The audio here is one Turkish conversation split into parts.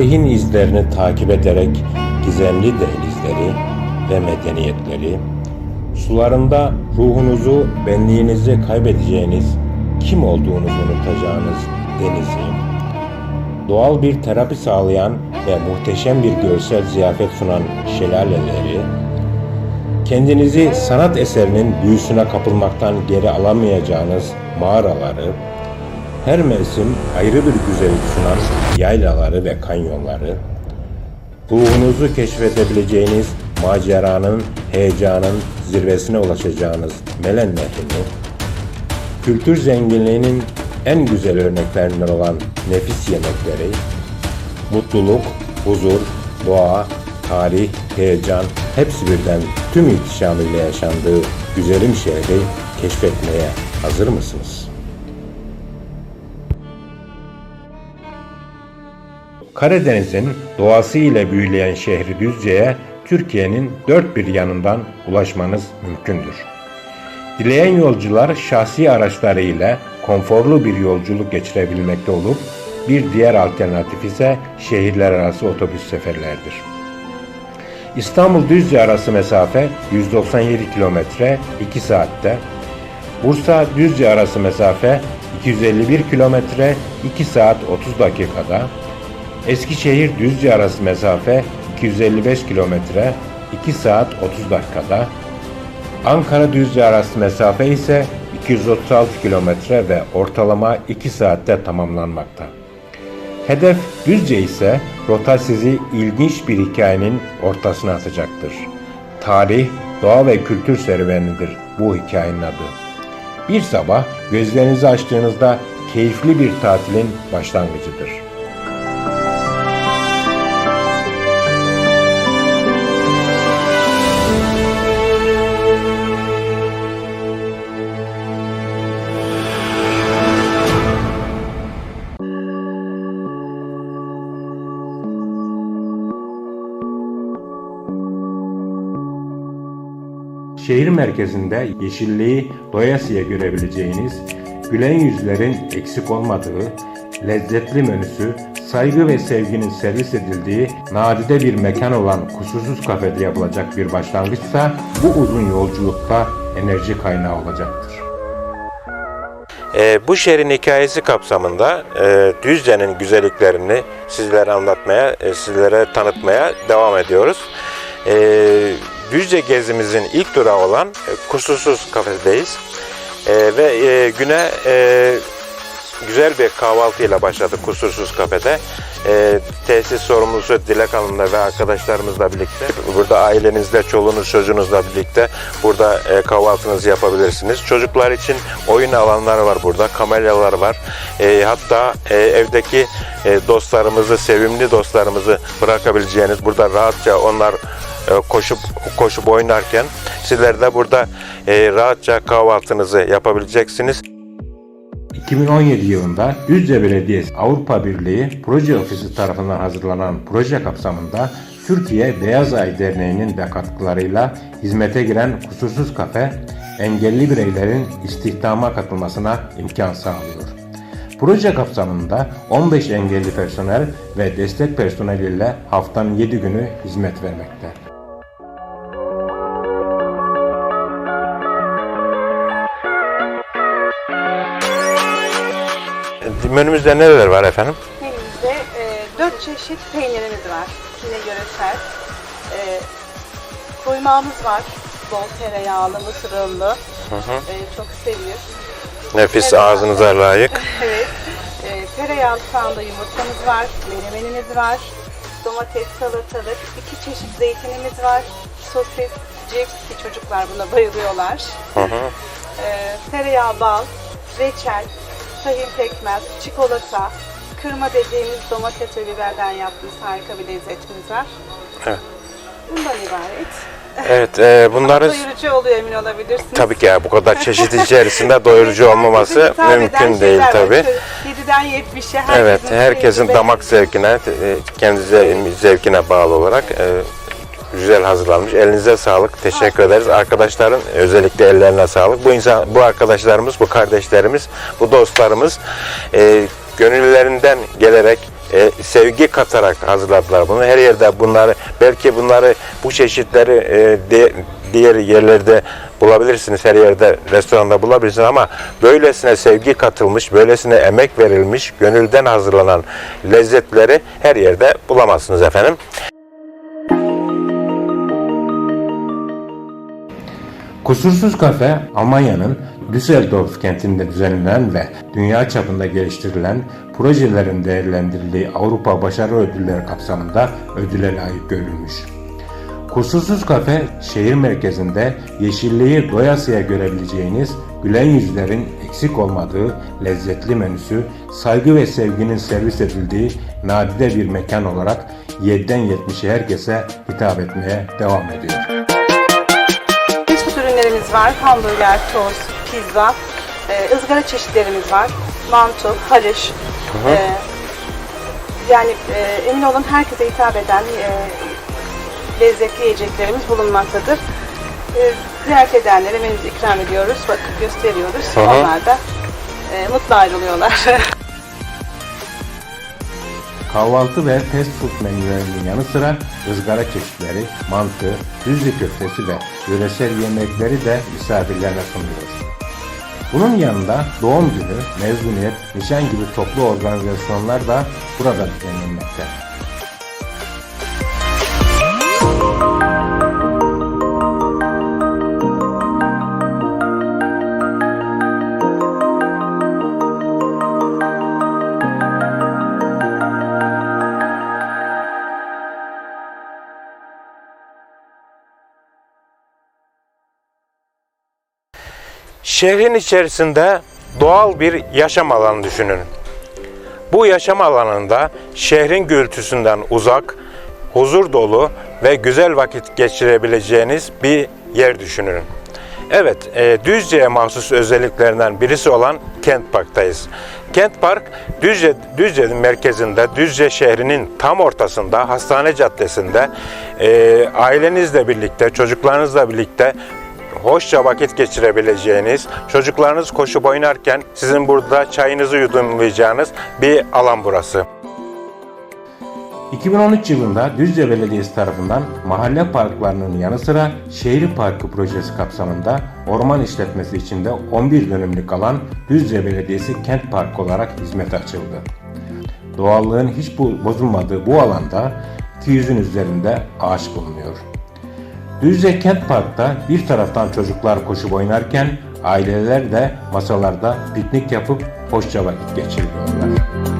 tarihin izlerini takip ederek gizemli dehlizleri ve medeniyetleri, sularında ruhunuzu, benliğinizi kaybedeceğiniz, kim olduğunuzu unutacağınız denizi, doğal bir terapi sağlayan ve muhteşem bir görsel ziyafet sunan şelaleleri, kendinizi sanat eserinin büyüsüne kapılmaktan geri alamayacağınız mağaraları, her mevsim ayrı bir güzellik sunan yaylaları ve kanyonları, ruhunuzu keşfedebileceğiniz maceranın, heyecanın zirvesine ulaşacağınız Melen Nehri'ni, kültür zenginliğinin en güzel örneklerinden olan nefis yemekleri, mutluluk, huzur, doğa, tarih, heyecan hepsi birden tüm ihtişamıyla yaşandığı güzelim şehri keşfetmeye hazır mısınız? Karadeniz'in doğası ile büyüleyen şehri Düzce'ye Türkiye'nin dört bir yanından ulaşmanız mümkündür. Dileyen yolcular şahsi araçları ile konforlu bir yolculuk geçirebilmekte olup bir diğer alternatif ise şehirler arası otobüs seferlerdir. İstanbul Düzce arası mesafe 197 kilometre 2 saatte, Bursa Düzce arası mesafe 251 kilometre 2 saat 30 dakikada, Eskişehir Düzce arası mesafe 255 kilometre 2 saat 30 dakikada, Ankara Düzce arası mesafe ise 236 kilometre ve ortalama 2 saatte tamamlanmakta. Hedef Düzce ise rota sizi ilginç bir hikayenin ortasına atacaktır. Tarih, doğa ve kültür serüvenidir bu hikayenin adı. Bir sabah gözlerinizi açtığınızda keyifli bir tatilin başlangıcıdır. Şehir merkezinde yeşilliği doyasıya görebileceğiniz, gülen yüzlerin eksik olmadığı, lezzetli menüsü, saygı ve sevginin servis edildiği nadide bir mekan olan kusursuz kafede yapılacak bir başlangıçsa bu uzun yolculukta enerji kaynağı olacaktır. bu şehrin hikayesi kapsamında e, Düzce'nin güzelliklerini sizlere anlatmaya, e, sizlere tanıtmaya devam ediyoruz. E, Düzce gezimizin ilk durağı olan e, Kusursuz Kafedeyiz. E, ve e, güne e, güzel bir kahvaltıyla başladık Kusursuz Kafede. E, tesis sorumlusu Dilek Hanım'la ve arkadaşlarımızla birlikte burada ailenizle, çoluğunuz, çocuğunuzla birlikte burada e, kahvaltınızı yapabilirsiniz. Çocuklar için oyun alanları var burada, kamelyalar var. E, hatta e, evdeki e, dostlarımızı, sevimli dostlarımızı bırakabileceğiniz, burada rahatça onlar e, koşup koşup oynarken sizler de burada e, rahatça kahvaltınızı yapabileceksiniz. 2017 yılında Düzce Belediyesi Avrupa Birliği Proje Ofisi tarafından hazırlanan proje kapsamında Türkiye Beyaz Ay Derneği'nin de katkılarıyla hizmete giren kusursuz kafe, engelli bireylerin istihdama katılmasına imkan sağlıyor. Proje kapsamında 15 engelli personel ve destek personel ile haftanın 7 günü hizmet vermekte. Menümüzde neler var efendim? Menümüzde e, 4 çeşit peynirimiz var. Yine yöresel. E, koymağımız var. Bol tereyağlı, mısır unlu. E, çok seviyor. Nefis Evet. ağzınıza layık. evet. E, tereyağlı sağında yumurtamız var. Menemenimiz var. Domates, salatalık. iki çeşit zeytinimiz var. Sosis, cips ki çocuklar buna bayılıyorlar. Hı hı. E, tereyağı, bal, reçel, tahin pekmez, çikolata, kırma dediğimiz domates ve biberden yaptığımız harika bir lezzetimiz var. Evet. Bundan ibaret. Evet, e, bunları Doyurucu oluyor emin olabilirsiniz. tabii ki ya bu kadar çeşit içerisinde doyurucu olmaması mümkün değil tabii. 7'den 70'e herkesin Evet, herkesin damak zevkine, e, kendi ze- zevkine bağlı olarak e, güzel hazırlanmış. Elinize sağlık. Teşekkür ederiz. Arkadaşların özellikle ellerine sağlık. Bu insan, bu arkadaşlarımız, bu kardeşlerimiz, bu dostlarımız e, gönüllerinden gelerek e, sevgi katarak hazırladılar bunu. Her yerde bunları belki bunları bu çeşitleri e, di- diğer yerlerde bulabilirsiniz. Her yerde restoranda bulabilirsiniz ama böylesine sevgi katılmış, böylesine emek verilmiş, gönülden hazırlanan lezzetleri her yerde bulamazsınız efendim. Kusursuz Kafe, Almanya'nın Düsseldorf kentinde düzenlenen ve dünya çapında geliştirilen projelerin değerlendirildiği Avrupa Başarı Ödülleri kapsamında ödüle layık görülmüş. Kusursuz Kafe, şehir merkezinde yeşilliği doyasıya görebileceğiniz, gülen yüzlerin eksik olmadığı lezzetli menüsü, saygı ve sevginin servis edildiği nadide bir mekan olarak 7'den 70'e herkese hitap etmeye devam ediyor. Ürünlerimiz var. Hamburger, tost, pizza, e, ızgara çeşitlerimiz var. Mantı, haliç. E, yani e, emin olun herkese hitap eden e, lezzetli yiyeceklerimiz bulunmaktadır. E, ziyaret edenlere menümüzü ikram ediyoruz, bakıp gösteriyoruz. Hı hı. Onlar da e, mutlu ayrılıyorlar. Kahvaltı ve fast food menülerinin yanı sıra ızgara çeşitleri, mantı, düzlü köftesi ve yöresel yemekleri de misafirlerine sunuyor. Bunun yanında doğum günü, mezuniyet, nişan gibi toplu organizasyonlar da burada düzenlenmekte. Şehrin içerisinde doğal bir yaşam alanı düşünün. Bu yaşam alanında şehrin gürültüsünden uzak, huzur dolu ve güzel vakit geçirebileceğiniz bir yer düşünün. Evet, e, Düzce'ye mahsus özelliklerinden birisi olan Kent Park'tayız. Kent Park, Düzce, Düzce'nin merkezinde, Düzce şehrinin tam ortasında, Hastane Caddesi'nde e, ailenizle birlikte, çocuklarınızla birlikte hoşça vakit geçirebileceğiniz, çocuklarınız koşup oynarken sizin burada çayınızı yudumlayacağınız bir alan burası. 2013 yılında Düzce Belediyesi tarafından mahalle parklarının yanı sıra şehir parkı projesi kapsamında orman işletmesi içinde 11 dönümlük alan Düzce Belediyesi Kent Parkı olarak hizmete açıldı. Doğallığın hiç bozulmadığı bu alanda 200'ün üzerinde ağaç bulunuyor. Düzce Kent Park'ta bir taraftan çocuklar koşup oynarken aileler de masalarda piknik yapıp hoşça vakit geçiriyorlar.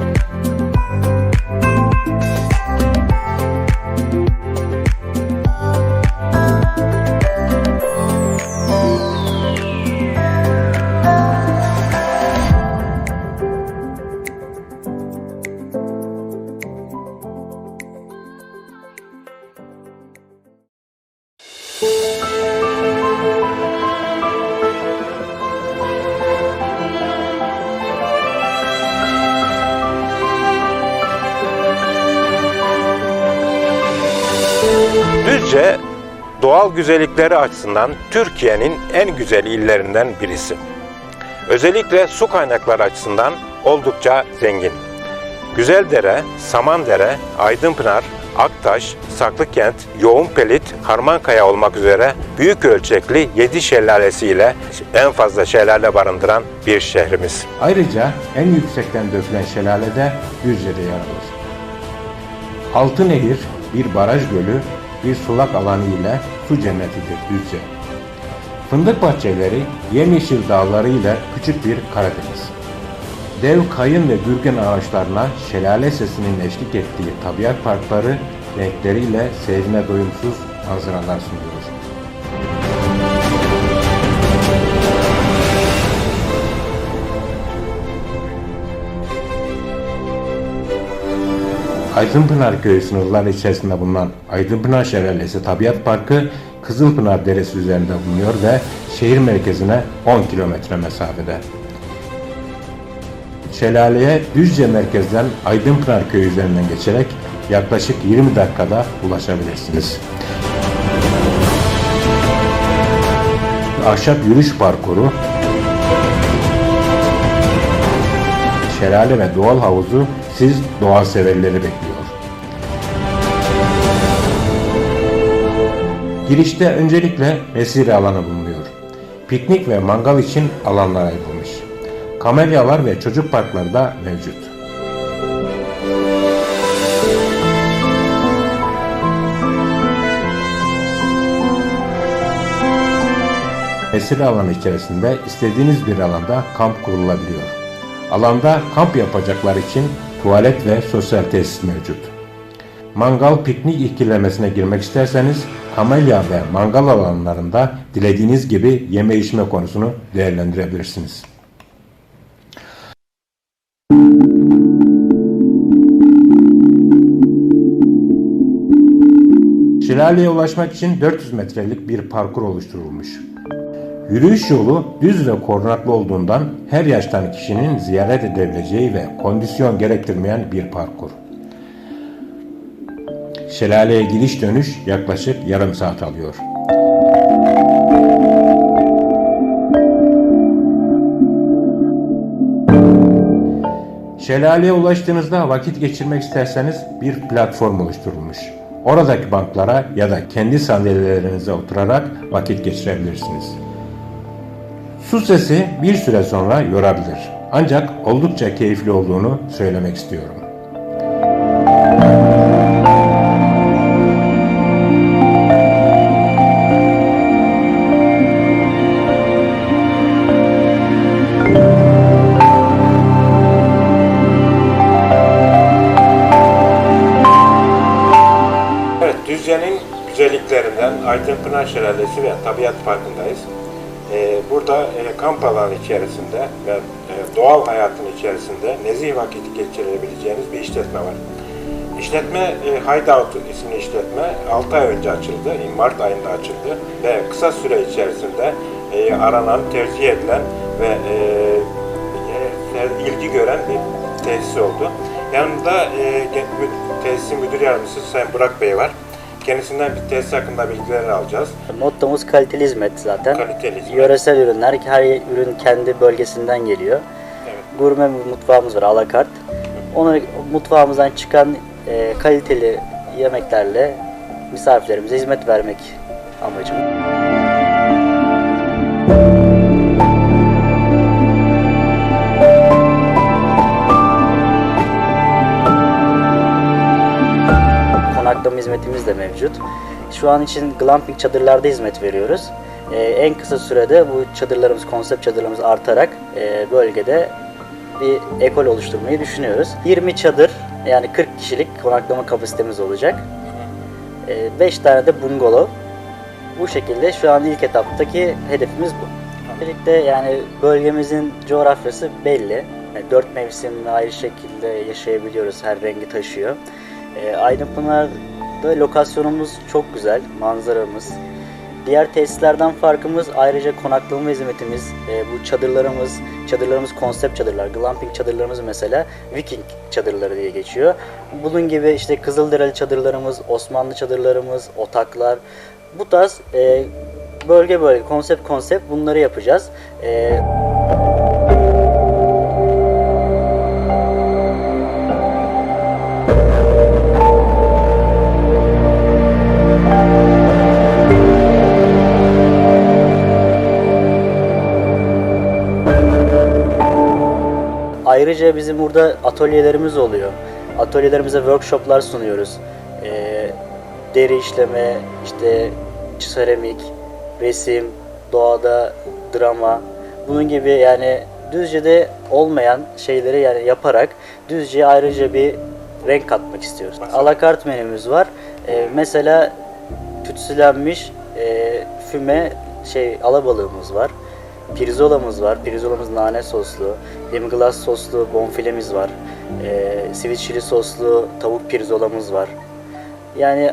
Düzce doğal güzellikleri açısından Türkiye'nin en güzel illerinden birisi. Özellikle su kaynakları açısından oldukça zengin. Güzeldere, Samandere, Aydınpınar, Aktaş, Saklıkent, Yoğunpelit, Harmankaya olmak üzere büyük ölçekli 7 şelalesiyle en fazla şelale barındıran bir şehrimiz. Ayrıca en yüksekten dökülen şelale de Düzce'de yer alır. Altınehir bir baraj gölü, bir sulak alanı ile su cennetidir Düzce. Fındık bahçeleri, yemyeşil dağları ile küçük bir Karadeniz. Dev kayın ve gürgen ağaçlarına şelale sesinin eşlik ettiği tabiat parkları renkleriyle seyrine doyumsuz manzaralar sunuyor. Aydınpınar Köyü sınırları içerisinde bulunan Aydınpınar Şelalesi Tabiat Parkı Kızılpınar Deresi üzerinde bulunuyor ve şehir merkezine 10 kilometre mesafede. Şelaleye Düzce merkezden Aydınpınar Köyü üzerinden geçerek yaklaşık 20 dakikada ulaşabilirsiniz. Ahşap yürüyüş parkuru, şelale ve doğal havuzu siz doğa severleri bekliyor. Girişte öncelikle mesire alanı bulunuyor. Piknik ve mangal için alanlar ayrılmış. Kamelyalar ve çocuk parkları da mevcut. Mesire alanı içerisinde istediğiniz bir alanda kamp kurulabiliyor. Alanda kamp yapacaklar için tuvalet ve sosyal tesis mevcut. Mangal piknik ikililemesine girmek isterseniz kamelya ve mangal alanlarında dilediğiniz gibi yeme içme konusunu değerlendirebilirsiniz. Şelaleye ulaşmak için 400 metrelik bir parkur oluşturulmuş. Yürüyüş yolu düz ve korunaklı olduğundan her yaştan kişinin ziyaret edebileceği ve kondisyon gerektirmeyen bir parkur. Şelaleye gidiş dönüş yaklaşık yarım saat alıyor. Şelaleye ulaştığınızda vakit geçirmek isterseniz bir platform oluşturulmuş. Oradaki banklara ya da kendi sandalyelerinize oturarak vakit geçirebilirsiniz. Su sesi bir süre sonra yorabilir. Ancak oldukça keyifli olduğunu söylemek istiyorum. Evet, Düzce'nin güzelliklerinden Aydınpınar Şelalesi ve Tabiat Parkı'ndayız. Burada e, kamp alanı içerisinde ve e, doğal hayatın içerisinde nezih vakit geçirebileceğiniz bir işletme var. İşletme e, Hideout isimli işletme 6 ay önce açıldı, e, Mart ayında açıldı ve kısa süre içerisinde e, aranan, tercih edilen ve e, e, ilgi gören bir tesis oldu. Yanımda e, tesisin müdür yardımcısı Sayın Burak Bey var. Kendisinden bir tesis hakkında bilgiler alacağız. Mottomuz kaliteli hizmet zaten. Kaliteli hizmet. Yöresel ürünler, her ürün kendi bölgesinden geliyor. Evet. Gurme mutfağımız var, alakart. Onu mutfağımızdan çıkan e, kaliteli yemeklerle misafirlerimize hizmet vermek amacım. Konaklama hizmetimiz de mevcut. Şu an için glamping çadırlarda hizmet veriyoruz. Ee, en kısa sürede bu çadırlarımız, konsept çadırlarımız artarak e, bölgede bir ekol oluşturmayı düşünüyoruz. 20 çadır yani 40 kişilik konaklama kapasitemiz olacak. 5 tane de bungalov. Bu şekilde şu an ilk etaptaki hedefimiz bu. Birlikte yani bölgemizin coğrafyası belli. Yani dört mevsim ayrı şekilde yaşayabiliyoruz. Her rengi taşıyor. E, Aydınpınar'da lokasyonumuz çok güzel. Manzaramız. Diğer tesislerden farkımız ayrıca konaklama hizmetimiz, e, bu çadırlarımız, çadırlarımız konsept çadırlar, glamping çadırlarımız mesela Viking çadırları diye geçiyor. Bunun gibi işte Kızılderili çadırlarımız, Osmanlı çadırlarımız, otaklar, bu tarz e, bölge bölge, konsept konsept bunları yapacağız. E, Ayrıca bizim burada atölyelerimiz oluyor. Atölyelerimize workshoplar sunuyoruz. Ee, deri işleme, işte seramik, resim, doğada drama, bunun gibi yani Düzce'de olmayan şeyleri yani yaparak Düzce'ye ayrıca bir renk katmak istiyoruz. Alakart menümüz var. Ee, mesela tütsülenmiş e, füme şey alabalığımız var. Pirzolamız var. Pirzolamız nane soslu. Lemglass soslu bonfilemiz var. Ee, sweet chili soslu tavuk pirzolamız var. Yani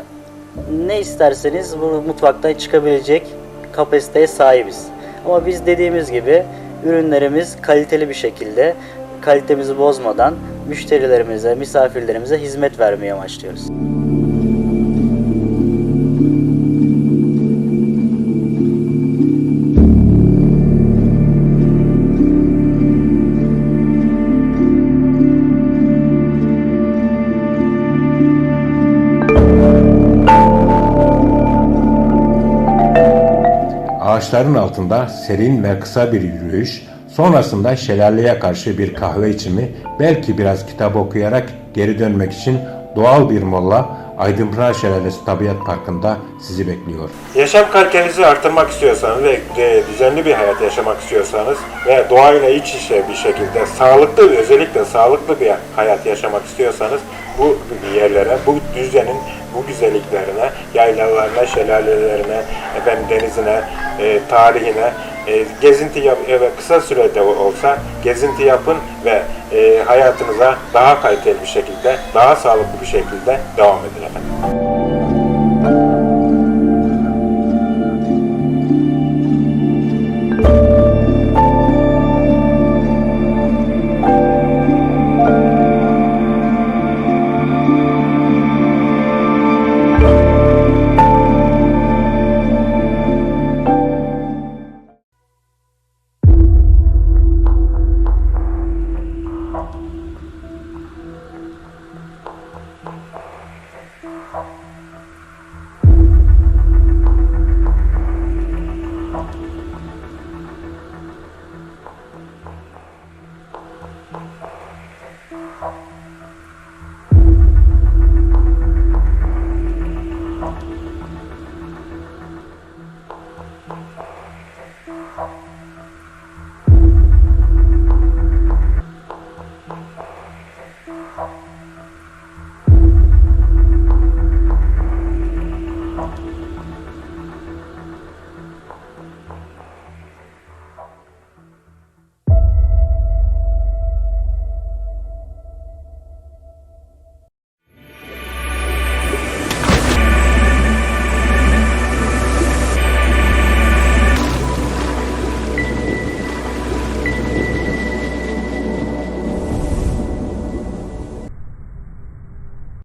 ne isterseniz bu mutfaktan çıkabilecek kapasiteye sahibiz. Ama biz dediğimiz gibi ürünlerimiz kaliteli bir şekilde kalitemizi bozmadan müşterilerimize, misafirlerimize hizmet vermeye amaçlıyoruz. Ağaçların altında serin ve kısa bir yürüyüş, sonrasında şelaleye karşı bir kahve içimi, belki biraz kitap okuyarak geri dönmek için doğal bir molla Aydınpınar Şelalesi Tabiat Parkı'nda sizi bekliyor. Yaşam kalitenizi artırmak istiyorsanız ve düzenli bir hayat yaşamak istiyorsanız ve doğayla iç içe bir şekilde sağlıklı özellikle sağlıklı bir hayat yaşamak istiyorsanız bu yerlere, bu düzenin bu güzelliklerine, yaylalarına, şelalelerine, efendim denizine, e, tarihine e, gezinti yap evet, kısa sürede olsa gezinti yapın ve e, hayatınıza daha kaliteli bir şekilde, daha sağlıklı bir şekilde devam edin efendim.